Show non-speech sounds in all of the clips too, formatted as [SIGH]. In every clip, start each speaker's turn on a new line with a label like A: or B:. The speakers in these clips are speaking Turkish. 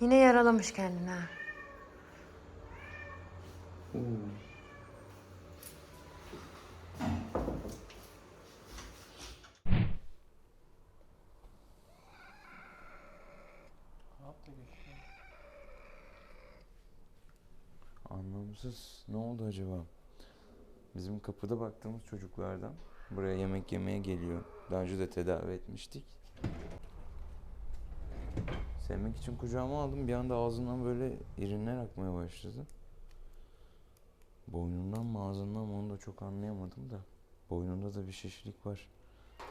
A: Yine yaralamış kendini ha.
B: Anlamsız. Ne oldu acaba? Bizim kapıda baktığımız çocuklardan buraya yemek yemeye geliyor. Daha önce de tedavi etmiştik. Sevmek için kucağıma aldım. Bir anda ağzından böyle irinler akmaya başladı. Boynundan mı ağzından mı onu da çok anlayamadım da. Boynunda da bir şişlik var.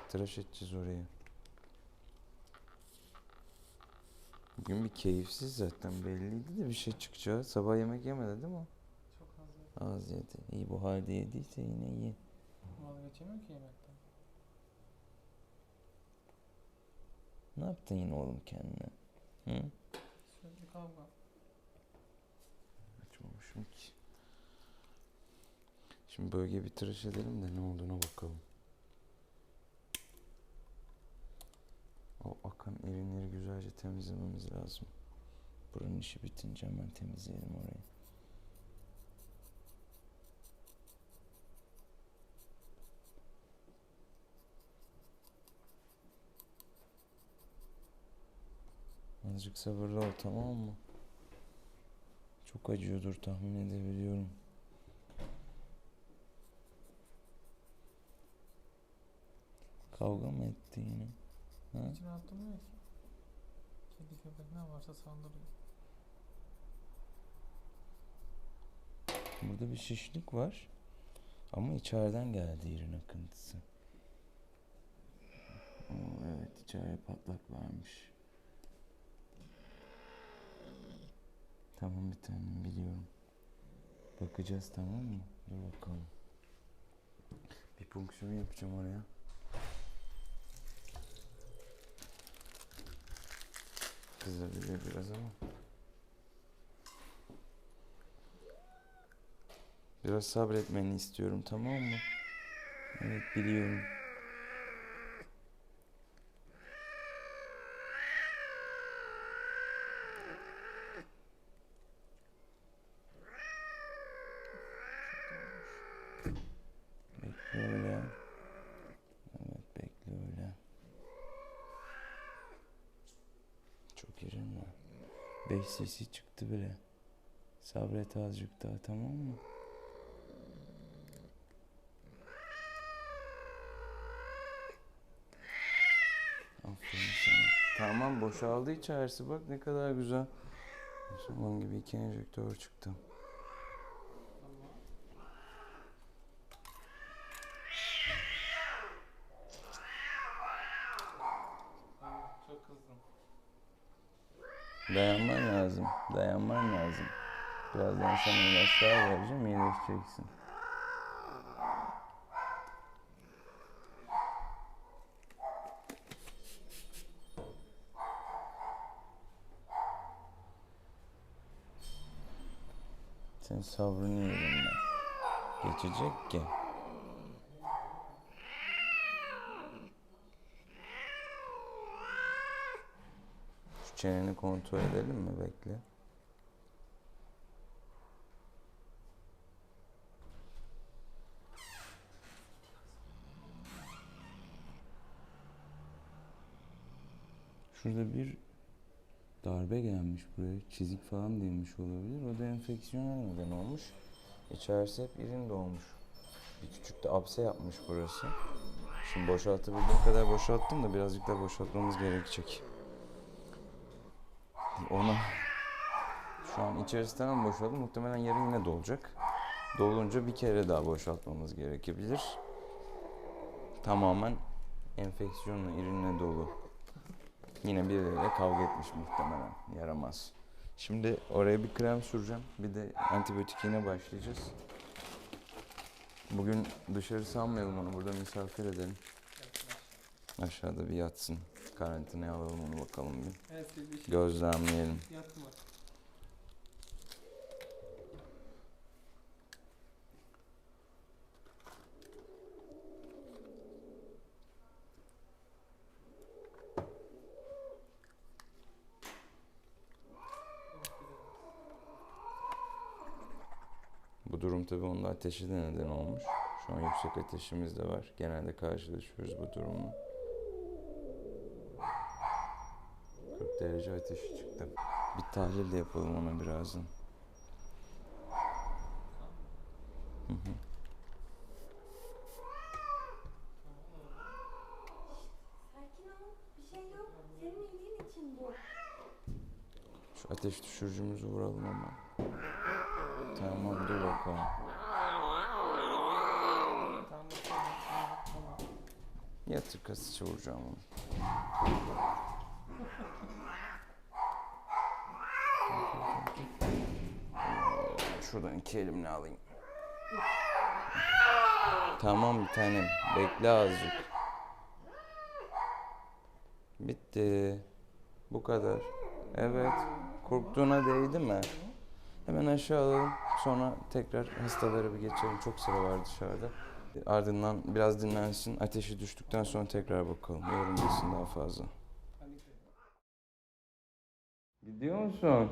B: Tıraş edeceğiz orayı. Bugün bir keyifsiz zaten belliydi de bir şey çıkacağı. Sabah yemek yemedi değil mi?
C: Çok az yedim.
B: Az yedi. İyi bu halde yediyse yine iyi.
C: Vazgeçemiyor ki yemekten.
B: Ne yaptın yine oğlum kendine? Hı?
C: Sürekli kavga.
B: Açmamışım ki. Şimdi bölge bir tıraş edelim de ne olduğuna bakalım. O akan erinleri güzelce temizlememiz lazım. Buranın işi bitince hemen temizleyelim orayı. Azıcık sabırlı ol tamam mı? Çok acıyordur tahmin edebiliyorum. Kavga mı etti yine? Ha?
C: İçine attırmıyor ki. Kedi köpek ne varsa saldırıyor.
B: Burada bir şişlik var. Ama içeriden geldi yerin akıntısı. Oo, evet içeride patlak varmış. Tamam bir tanem biliyorum. Bakacağız tamam mı? Dur bakalım. Bir punksiyon yapacağım oraya. Kızabilir biraz ama. Biraz sabretmeni istiyorum tamam mı? Evet biliyorum. Bekle öyle. Evet bekle öyle. Çok irinle. Beş sesi çıktı bile. Sabret azıcık daha tamam mı? Aferin sana. Tamam boşaldı içerisi bak ne kadar güzel. Saman gibi iki enjektör çıktı.
C: Tamam çok kızdım.
B: Dayanman lazım. Dayanman lazım. Birazdan sana ilaçlar vereceğim iyileşeceksin. Sen sabrını yerim ben. Geçecek ki. Çeneni kontrol edelim mi? Bekle. Şurada bir darbe gelmiş buraya. Çizik falan değmiş olabilir. O da enfeksiyona neden olmuş. İçerisi hep irin dolmuş. Bir küçük de apse yapmış burası. Şimdi boşaltabildiğim kadar boşalttım da birazcık daha boşaltmamız gerekecek. Ona şu an içerisi tamam boşaldı. Muhtemelen yarın yine dolacak. Dolunca bir kere daha boşaltmamız gerekebilir. Tamamen enfeksiyonla, irinle dolu. Yine birileriyle kavga etmiş muhtemelen. Yaramaz. Şimdi oraya bir krem süreceğim. Bir de antibiyotik yine başlayacağız. Bugün dışarı salmayalım onu. Burada misafir edelim. Aşağıda bir yatsın karantinaya alalım onu bakalım bir. Gözlemleyelim.
C: Bu
B: durum tabii onun ateşi de neden olmuş. Şu an yüksek ateşimiz de var. Genelde karşılaşıyoruz bu durumla. Derece ateşi çıktı. Bir tahlil de yapalım ona birazdan. Hı hı.
A: Sakin ol. Bir şey yok. Senin iyiliğin için bu.
B: Şu ateş düşürücümüzü vuralım ama. Tamam dur bakalım. Yatır kasıcı vuracağım onu. Şuradan iki elimle alayım. Tamam bir tanem. Bekle azıcık. Bitti. Bu kadar. Evet. Korktuğuna değdi mi? Hemen aşağı alalım. Sonra tekrar hastalara bir geçelim. Çok sıra var dışarıda. Ardından biraz dinlensin. Ateşi düştükten sonra tekrar bakalım. Yorulmasın daha fazla. Gidiyor musun?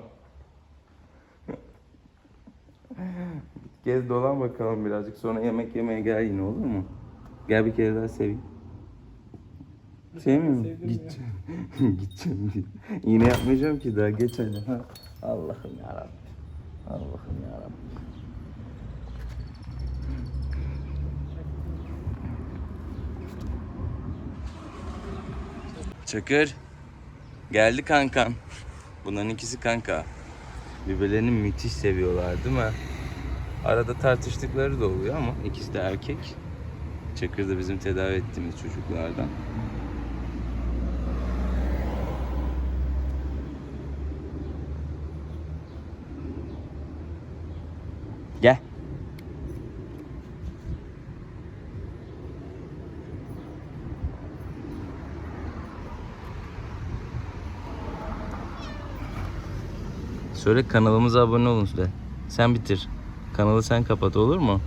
B: [LAUGHS] Gez dolan bakalım birazcık. Sonra yemek yemeye gel yine olur mu? Gel bir kere daha seveyim.
C: Sevdim ya.
B: Gideceğim. [LAUGHS] Gideceğim. diye. İğne yapmayacağım ki daha geç hadi. Ha. Allah'ım yarabbim. Allah'ım yarabbim. Çakır. Geldi kankan. Bunların ikisi kanka. Birbirlerini müthiş seviyorlar değil mi? Arada tartıştıkları da oluyor ama ikisi de erkek. Çakır da bizim tedavi ettiğimiz çocuklardan. Gel. Söyle kanalımıza abone olun de. Sen bitir. Kanalı sen kapat olur mu?